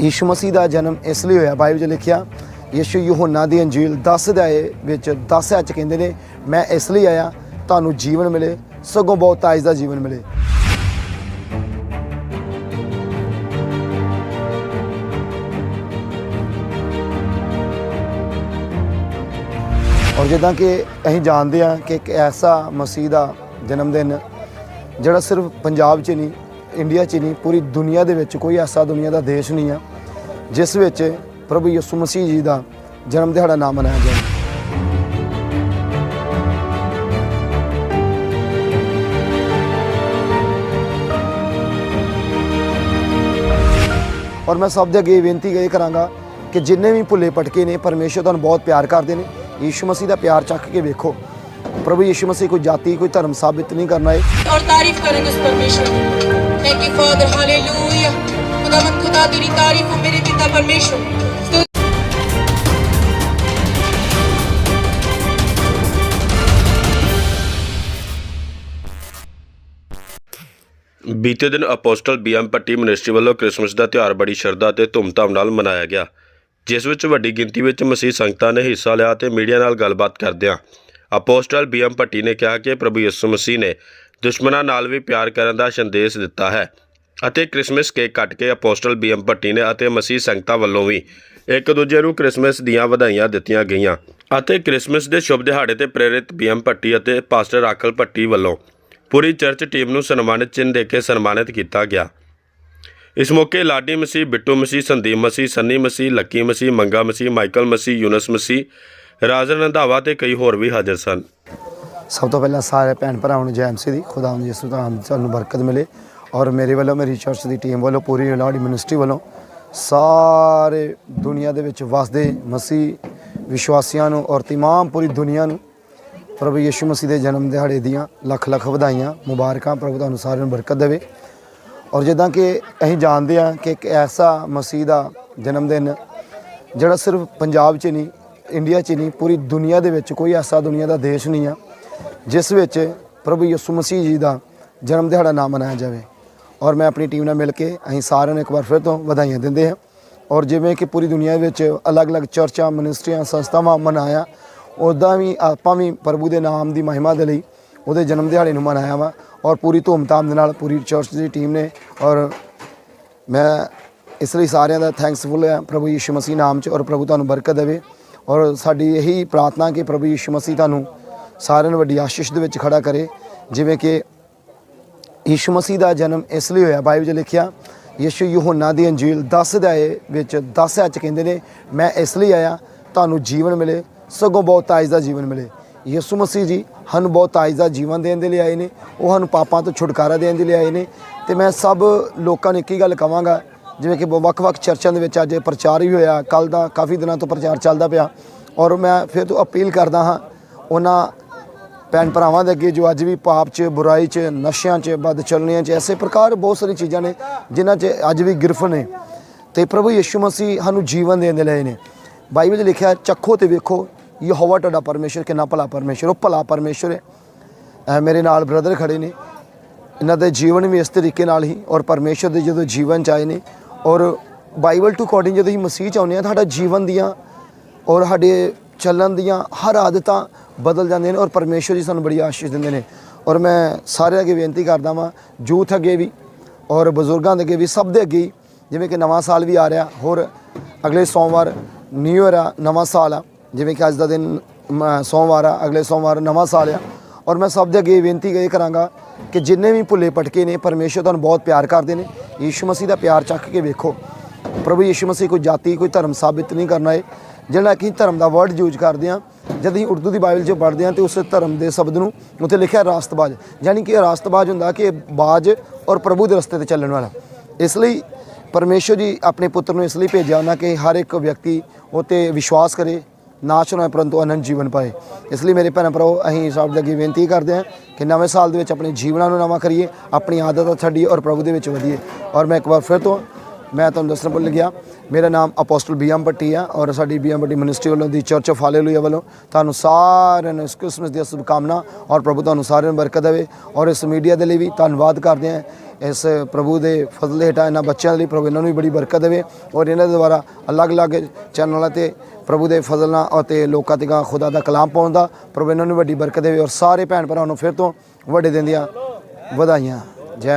ਯੀਸ਼ੂ ਮਸੀਹ ਦਾ ਜਨਮ ਇਸ ਲਈ ਹੋਇਆ। ਬਾਈਬਲ 'ਚ ਲਿਖਿਆ, ਯੀਸ਼ੂ ਯੂਹੰਨਾ ਦੀ ਅੰਜੀਲ 10 ਅਧਿਆਏ ਵਿੱਚ 10 ਅੱਜ ਕਹਿੰਦੇ ਨੇ, ਮੈਂ ਇਸ ਲਈ ਆਇਆ, ਤੁਹਾਨੂੰ ਜੀਵਨ ਮਿਲੇ, ਸਗੋਂ ਬਹੁਤ ਤਾਜ ਦਾ ਜੀਵਨ ਮਿਲੇ। ਔਰ ਜਿੱਦਾਂ ਕਿ ਅਸੀਂ ਜਾਣਦੇ ਹਾਂ ਕਿ ਇੱਕ ਐਸਾ ਮਸੀਹ ਦਾ ਜਨਮ ਦਿਨ, ਜਿਹੜਾ ਸਿਰਫ ਪੰਜਾਬ 'ਚ ਨਹੀਂ ਇੰਡੀਆ 'ਚ ਹੀ ਨਹੀਂ, ਪੂਰੀ ਦੁਨੀਆ ਦੇ ਵਿੱਚ ਕੋਈ ਐਸਾ ਦੁਨੀਆ ਦਾ ਦੇਸ਼ ਨਹੀਂ ਆ, ਜਿਸ ਵਿੱਚ ਪ੍ਰਭੂ ਯਿਸੂ ਮਸੀਹ ਜੀ ਦਾ ਜਨਮ ਦਿਹਾੜਾ ਨਾ ਮਨਾਇਆ ਜਾਵੇ। ਔਰ ਮੈਂ ਸਭ ਦੇ ਅੱਗੇ ਬੇਨਤੀ ਇਹ ਕਰਾਂਗਾ ਕਿ ਜਿੰਨੇ ਵੀ ਭੁੱਲੇ ਪਟਕੇ ਨੇ, ਪਰਮੇਸ਼ਰ ਤੁਹਾਨੂੰ ਬਹੁਤ ਪਿਆਰ ਕਰਦੇ ਨੇ। ਯੀਸ਼ੂ ਮਸੀਹ ਦਾ ਪਿਆਰ ਚੱਕ ਕੇ ਵੇਖੋ। ਪ੍ਰਭੂ ਯੀਸ਼ੂ ਮਸੀਹ ਕੋਈ ਜਾਤੀ, ਕੋਈ ਧਰਮ ਸਾਬਿਤ ਨਹੀਂ ਕਰਨਾ ਹੈ ਔਰ ਤਾਰੀਫ ਕਰਾਂਗੇ ਉਸ ਪਰਮੇਸ਼ਰ थैंक यू फादर हालेलुया खुदावंद खुदा तेरी तारीफ हो मेरे पिता परमेश्वर स्तुति ਬੀਤੇ ਦਿਨ ਅਪੋਸਟਲ ਬੀਐਮ ਪੱਟੀ ਮਿਨਿਸਟਰੀ ਵੱਲੋਂ ਕ੍ਰਿਸਮਸ ਦਾ ਤਿਉਹਾਰ ਬੜੀ ਸ਼ਰਧਾ ਤੇ ਧੂਮਧਾਮ ਨਾਲ ਮਨਾਇਆ ਗਿਆ ਜਿਸ ਵਿੱਚ ਵੱਡੀ ਗਿਣਤੀ ਵਿੱਚ ਮਸੀਹ ਸੰਗਤਾਂ ਨੇ ਹਿੱਸਾ ਲਿਆ ਤੇ ਮੀਡੀਆ ਨਾਲ ਗੱਲਬਾਤ ਕਰਦਿਆਂ ਅਪੋਸਟਲ ਬੀਐਮ ਪੱਟੀ ਨੇ ਕਿਹਾ ਕਿ ਪ੍ਰਭੂ ਯਿਸੂ ਮਸੀਹ ਨੇ ਦੁਸ਼ਮਣਾਂ ਨਾਲ ਵੀ ਪਿਆਰ ਕਰਨ ਦਾ ਸੰਦੇਸ਼ ਦਿੱਤਾ ਹੈ ਅਤੇ ਕ੍ਰਿਸਮਸ ਕੇਕ ਕੱਟ ਕੇ ਅਪੋਸਟਲ ਬੀਐਮ ਭੱਟੀ ਨੇ ਅਤੇ ਮਸੀਹ ਸੰਗਤਾਂ ਵੱਲੋਂ ਵੀ ਇੱਕ ਦੂਜੇ ਨੂੰ ਕ੍ਰਿਸਮਸ ਦੀਆਂ ਵਧਾਈਆਂ ਦਿੱਤੀਆਂ ਗਈਆਂ ਅਤੇ ਕ੍ਰਿਸਮਸ ਦੇ ਸ਼ੁਭ ਦਿਹਾੜੇ ਤੇ ਪ੍ਰੇਰਿਤ ਬੀਐਮ ਭੱਟੀ ਅਤੇ ਪਾਸਟਰ ਰਾਖਲ ਭੱਟੀ ਵੱਲੋਂ ਪੂਰੀ ਚਰਚ ਟੀਮ ਨੂੰ ਸਨਮਾਨਿਤ ਚਿੰਨ੍ਹ ਦੇ ਕੇ ਸਨਮਾਨਿਤ ਕੀਤਾ ਗਿਆ। ਇਸ ਮੌਕੇ ਲਾਡੀ ਮਸੀਹ, ਬਿੱਟੂ ਮਸੀਹ, ਸੰਦੀਪ ਮਸੀਹ, ਸੰਨੀ ਮਸੀਹ, ਲੱਕੀ ਮਸੀਹ, ਮੰਗਾ ਮਸੀਹ, ਮਾਈਕਲ ਮਸੀਹ, ਯੂਨਸ ਮਸੀਹ, ਰਾਜਨ ਰੰਧਾਵਾ ਤੇ ਕਈ ਹੋਰ ਵੀ ਹਾਜ਼ਰ ਸਨ। ਸਭ ਤੋਂ ਪਹਿਲਾਂ ਸਾਰੇ ਭੈਣ ਭਰਾਵਾਂ ਨੂੰ ਜੈ ਮਸੀਹ ਦੀ, ਖੁਦਾ ਨੂੰ ਯਿਸੂ ਦਾ ਸਾਨੂੰ ਬਰਕਤ ਮਿਲੇ ਔਰ ਮੇਰੇ ਵੱਲੋਂ, ਮੇਰੀ ਚਰਚ ਦੀ ਟੀਮ ਵੱਲੋਂ, ਪੂਰੀ ਲਾਡੀ ਮਿਨਿਸਟਰੀ ਵੱਲੋਂ ਸਾਰੇ ਦੁਨੀਆ ਦੇ ਵਿੱਚ ਵਸਦੇ ਮਸੀਹ ਵਿਸ਼ਵਾਸੀਆਂ ਨੂੰ ਔਰ ਤਮਾਮ ਪੂਰੀ ਦੁਨੀਆ ਨੂੰ ਪ੍ਰਭੂ ਯਿਸੂ ਮਸੀਹ ਦੇ ਜਨਮ ਦਿਹਾੜੇ ਦੀਆਂ ਲੱਖ ਲੱਖ ਵਧਾਈਆਂ, ਮੁਬਾਰਕਾਂ ਪ੍ਰਭੂ ਤੁਹਾਨੂੰ ਸਾਰਿਆਂ ਨੂੰ ਬਰਕਤ ਦੇਵੇ। ਔਰ ਜਿੱਦਾਂ ਕਿ ਅਸੀਂ ਜਾਣਦੇ ਹਾਂ ਕਿ ਇੱਕ ਐਸਾ ਮਸੀਹ ਦਾ ਜਨਮ ਦਿਨ ਜਿਹੜਾ ਸਿਰਫ ਪੰਜਾਬ 'ਚ ਨਹੀਂ, ਇੰਡੀਆ 'ਚ ਨਹੀਂ, ਪੂਰੀ ਦੁਨੀਆ ਦੇ ਵਿੱਚ ਕੋਈ ਐਸਾ ਦੁਨੀਆ ਦਾ ਦੇਸ਼ ਨਹੀਂ ਆ। ਜਿਸ ਵਿੱਚ ਪ੍ਰਭੂ ਯਿਸੂ ਮਸੀਹ ਜੀ ਦਾ ਜਨਮ ਦਿਹਾੜਾ ਨਾ ਮਨਾਇਆ ਜਾਵੇ। ਔਰ ਮੈਂ ਆਪਣੀ ਟੀਮ ਨਾਲ ਮਿਲ ਕੇ ਅਸੀਂ ਸਾਰਿਆਂ ਨੂੰ ਇੱਕ ਵਾਰ ਫਿਰ ਤੋਂ ਵਧਾਈਆਂ ਦਿੰਦੇ ਹਾਂ। ਔਰ ਜਿਵੇਂ ਕਿ ਪੂਰੀ ਦੁਨੀਆ ਵਿੱਚ ਅਲੱਗ-ਅਲੱਗ ਚਰਚਾਂ, ਮਿਨਿਸਟਰੀਆਂ, ਸੰਸਥਾਵਾਂ ਮਨਾਇਆ ਉੱਦਾਂ ਵੀ ਆਪਾਂ ਵੀ ਪ੍ਰਭੂ ਦੇ ਨਾਮ ਦੀ ਮਹਿਮਾ ਦੇ ਲਈ ਉਹਦੇ ਜਨਮ ਦਿਹਾੜੇ ਨੂੰ ਮਨਾਇਆ ਵਾ। ਔਰ ਪੂਰੀ ਧੂਮਧਾਮ ਦੇ ਨਾਲ ਪੂਰੀ ਚਰਚ ਦੀ ਟੀਮ ਨੇ ਔਰ ਮੈਂ ਇਸ ਲਈ ਸਾਰਿਆਂ ਦਾ ਥੈਂਕਸਫੁਲ ਹਾਂ ਪ੍ਰਭੂ ਯਿਸੂ ਮਸੀਹ ਨਾਮ 'ਚ ਔਰ ਪ੍ਰਭੂ ਤੁਹਾਨੂੰ ਬਰਕਤ ਦੇਵੇ। ਔਰ ਸਾਡੀ ਇਹੀ ਪ੍ਰਾਰਥਨਾ ਕਿ ਪ੍ਰਭੂ ਯਿਸੂ ਮਸੀਹ ਤੁਹਾਨੂੰ ਸਾਰਿਆਂ ਨੂੰ ਵੱਡੀ ਆਸ਼ੀਸ਼ ਦੇ ਵਿੱਚ ਖੜਾ ਕਰੇ, ਜਿਵੇਂ ਕਿ ਯਿਸੂ ਮਸੀਹ ਦਾ ਜਨਮ ਇਸ ਲਈ ਹੋਇਆ। ਬਾਈਬਲ 'ਚ ਲਿਖਿਆ, ਯਿਸੂ ਯੂਹੰਨਾ ਦੀ ਅੰਜੀਲ 10 ਅਧਿਆਏ ਵਿੱਚ 10 ਚ ਕਹਿੰਦੇ ਨੇ, ਮੈਂ ਇਸ ਲਈ ਆਇਆ, ਤੁਹਾਨੂੰ ਜੀਵਨ ਮਿਲੇ, ਸਗੋਂ ਬਹੁਤ ਤਾਜ ਦਾ ਜੀਵਨ ਮਿਲੇ। ਯਿਸੂ ਮਸੀਹ ਜੀ ਸਾਨੂੰ ਬਹੁਤ ਤਾਜ ਦਾ ਜੀਵਨ ਦੇਣ ਦੇ ਲਈ ਆਏ ਨੇ, ਉਹ ਸਾਨੂੰ ਪਾਪਾਂ ਤੋਂ ਛੁਟਕਾਰਾ ਦੇਣ ਦੇ ਲਈ ਆਏ ਨੇ। ਤੇ ਮੈਂ ਸਭ ਲੋਕਾਂ ਨੂੰ ਇੱਕ ਹੀ ਗੱਲ ਕਵਾਂਗਾ ਜਿਵੇਂ ਕਿ ਵੱਖ-ਵੱਖ ਚਰਚਾਂ ਦੇ ਵਿੱਚ ਅੱਜ ਇਹ ਪ੍ਰਚਾਰ ਵੀ ਹੋਇਆ ਕੱਲ ਦਾ ਕਾਫੀ ਦਿਨਾਂ ਤੋਂ ਪ੍ਰਚਾਰ ਚੱਲਦਾ ਪਿਆ। ਔਰ ਮੈਂ ਫਿਰ ਤੋਂ ਅਪੀਲ ਕਰਦਾ ਹਾਂ, ਉਹਨਾਂ ਭੈਣ ਭਰਾਵਾਂ ਦੇ ਅੱਗੇ ਜੋ ਅੱਜ ਵੀ ਪਾਪ 'ਚ, ਬੁਰਾਈ 'ਚ, ਨਸ਼ਿਆਂ 'ਚ ਬਦ ਚੱਲਣੀਆਂ 'ਚ, ਐਸੇ ਪ੍ਰਕਾਰ ਬਹੁਤ ਸਾਰੀਆਂ ਚੀਜ਼ਾਂ ਨੇ, ਜਿਨ੍ਹਾਂ 'ਚ ਅੱਜ ਵੀ ਗਿਰਫ ਨੇ। ਤੇ ਪ੍ਰਭੂ ਯਿਸੂ ਮਸੀਹ ਸਾਨੂੰ ਜੀਵਨ ਦੇਣ ਦੇ ਲਈ ਨੇ। ਬਾਈਬਲ 'ਚ ਲਿਖਿਆ, ਚੱਖੋ ਤੇ ਵੇਖੋ, ਯਹੋਵਾ ਤੁਹਾਡਾ ਪਰਮੇਸ਼ਰ, ਕਿੰਨਾ ਭਲਾ ਪਰਮੇਸ਼ਰ, ਉਹ ਭਲਾ ਪਰਮੇਸ਼ਰ ਹੈ। ਐ ਮੇਰੇ ਨਾਲ ਬ੍ਰਦਰ ਖੜੇ ਨੇ। ਇਹਨਾਂ ਦੇ ਜੀਵਨ ਵੀ ਇਸ ਤਰੀਕੇ ਨਾਲ ਹੀ, ਔਰ ਪਰਮੇਸ਼ਰ ਦੇ ਜਦੋਂ ਜੀਵਨ ਚ ਆਏ ਨੇ, ਔਰ ਬਾਈਬਲ ਟੂ ਅਕੋਰਡਿੰਗ ਜਦੋਂ ਅਸੀਂ ਮਸੀਹ ਚ ਆਉਂਦੇ ਹਾਂ ਤੁਹਾਡਾ ਜੀਵਨ ਦੀਆਂ, ਔਰ ਸਾਡੇ ਚੱਲਣ ਦੀਆਂ ਹਰ ਆਦਤਾਂ ਬਦਲ ਜਾਂਦੇ ਨੇ ਔਰ ਪਰਮੇਸ਼ਰ ਜੀ ਸਾਨੂੰ ਬੜੀ ਆਸ਼ੀਸ਼ ਦਿੰਦੇ ਨੇ। ਔਰ ਮੈਂ ਸਾਰਿਆਂ ਅੱਗੇ ਬੇਨਤੀ ਕਰਦਾ ਵਾਂ ਯੂਥ ਅੱਗੇ ਵੀ ਔਰ ਬਜ਼ੁਰਗਾਂ ਦੇ ਅੱਗੇ ਵੀ, ਸਭ ਦੇ ਅੱਗੇ ਹੀ, ਜਿਵੇਂ ਕਿ ਨਵਾਂ ਸਾਲ ਵੀ ਆ ਰਿਹਾ, ਹੋਰ ਅਗਲੇ ਸੋਮਵਾਰ ਨਿਊ ਇਅਰ ਆ ਨਵਾਂ ਸਾਲ ਆ। ਜਿਵੇਂ ਕਿ ਅੱਜ ਦਾ ਦਿਨ, ਮ- ਸੋਮਵਾਰ ਆ, ਅਗਲੇ ਸੋਮਵਾਰ ਨਵਾਂ ਸਾਲ ਆ। ਔਰ ਮੈਂ ਸਭ ਦੇ ਅੱਗੇ ਬੇਨਤੀ ਇਹ ਕਰਾਂਗਾ ਕਿ ਜਿੰਨੇ ਵੀ ਭੁੱਲੇ ਪਟਕੇ ਨੇ ਪਰਮੇਸ਼ਰ ਤੁਹਾਨੂੰ ਬਹੁਤ ਪਿਆਰ ਕਰਦੇ ਨੇ। ਯੀਸ਼ੂ ਮਸੀਹ ਦਾ ਪਿਆਰ ਚੱਕ ਕੇ ਵੇਖੋ। ਪ੍ਰਭੂ ਯੀਸ਼ੂ ਮਸੀਹ ਕੋਈ ਜਾਤੀ, ਕੋਈ ਧਰਮ ਸਾਬਿਤ ਨਹੀਂ ਕਰਨਾ ਹੈ ਜਿਹੜਾ ਕਿ ਧਰਮ ਦਾ ਵਰਡ ਯੂਜ਼ ਕਰਦੇ ਆ ਜਦ ਅਸੀਂ ਉਰਦੂ ਦੀ ਬਾਈਬਲ 'ਚ ਪੜ੍ਹਦੇ ਹਾਂ ਤੇ ਉਸ ਧਰਮ ਦੇ ਸ਼ਬਦ ਨੂੰ ਉੱਥੇ ਲਿਖਿਆ ਰਾਸਤਬਾਜ਼, ਯਾਨੀ ਕਿ ਰਾਸਤਬਾਜ਼ ਹੁੰਦਾ ਕਿ ਬਾਜ਼ ਔਰ ਪ੍ਰਭੂ ਦੇ ਰਸਤੇ ਤੇ ਚੱਲਣ ਵਾਲਾ। ਇਸ ਲਈ ਪਰਮੇਸ਼ਰ ਜੀ ਆਪਣੇ ਪੁੱਤਰ ਨੂੰ ਇਸ ਲਈ ਭੇਜਿਆ ਉਹਨਾਂ ਕਿ ਹਰ ਇੱਕ ਵਿਅਕਤੀ ਉਹ 'ਤੇ ਵਿਸ਼ਵਾਸ ਕਰੇ, ਨਾਸ਼ ਨਾ ਹੋਏ ਪਰੰਤੂ ਅਨੰਤ ਜੀਵਨ ਪਾਏ। ਇਸ ਲਈ ਮੇਰੇ ਭੈਣ ਭਰਾਓ, ਅਸੀਂ ਸਭ ਦੇ ਅੱਗੇ ਬੇਨਤੀ ਕਰਦੇ ਹਾਂ ਕਿ ਨਵੇਂ ਸਾਲ ਦੇ ਵਿੱਚ ਆਪਣੇ ਜੀਵਨਾਂ ਨੂੰ ਨਵਾਂ ਕਰੀਏ, ਆਪਣੀ ਆਦਤਾਂ ਛੱਡੀਏ ਔਰ ਪ੍ਰਭੂ ਦੇ ਵਿੱਚ ਵਧੀਏ। ਔਰ ਮੈਂ ਇੱਕ ਵਾਰ ਫਿਰ ਤੋਂ ਮੈਂ ਤੁਹਾਨੂੰ ਦੱਸਣਾ ਭੁੱਲ ਗਿਆ। ਮੇਰਾ ਨਾਮ ਅਪੋਸਟਲ ਬੀਐਮ ਭੱਟੀ ਆ ਔਰ ਸਾਡੀ ਬੀਐਮ ਭੱਟੀ ਮਿਨਿਸਟਰੀ ਵੱਲੋਂ ਦੀ ਚਰਚ ਆਫ ਹਾਲੇਲੂਇਆ ਵੱਲੋਂ ਤੁਹਾਨੂੰ ਸਾਰਿਆਂ ਨੂੰ ਇਸ ਕ੍ਰਿਸਮਸ ਦੀਆਂ ਸ਼ੁਭਕਾਮਨਾ ਔਰ ਪ੍ਰਭੂ ਤੁਹਾਨੂੰ ਸਾਰਿਆਂ ਨੂੰ ਬਰਕਤ ਦੇਵੇ ਔਰ ਇਸ ਮੀਡੀਆ ਦੇ ਲਈ ਵੀ ਧੰਨਵਾਦ ਕਰਦੇ ਹਾਂ। ਇਸ ਪ੍ਰਭੂ ਦੇ ਫਜ਼ਲ ਹੇਠਾਂ ਇਹਨਾਂ ਬੱਚਿਆਂ ਦੇ ਲਈ ਪ੍ਰਭੂ ਇਹਨਾਂ ਨੂੰ ਵੀ ਬੜੀ ਬਰਕਤ ਦੇਵੇ ਔਰ ਇਹਨਾਂ ਦੇ ਦੁਆਰਾ ਅਲੱਗ-ਅਲੱਗ ਚੈਨਲਾਂ ਤੇ ਪ੍ਰਭੂ ਦੇ ਫਜ਼ਲ ਨਾਲ ਅਤੇ ਲੋਕਾਂ ਤੱਕ ਖੁਦਾ ਦਾ ਕਲਾਮ ਪਾਉਣ ਦਾ ਪ੍ਰਭੂ ਇਹਨਾਂ ਨੂੰ ਵੱਡੀ ਬਰਕਤ ਦੇਵੇ ਔਰ ਸਾਰੇ ਭੈਣ ਭਰਾਵਾਂ ਨੂੰ ਫਿਰ ਤੋਂ ਵੱਡੇ ਦਿਨ ਦੀਆਂ ਵਧਾਈਆਂ। ਜੈ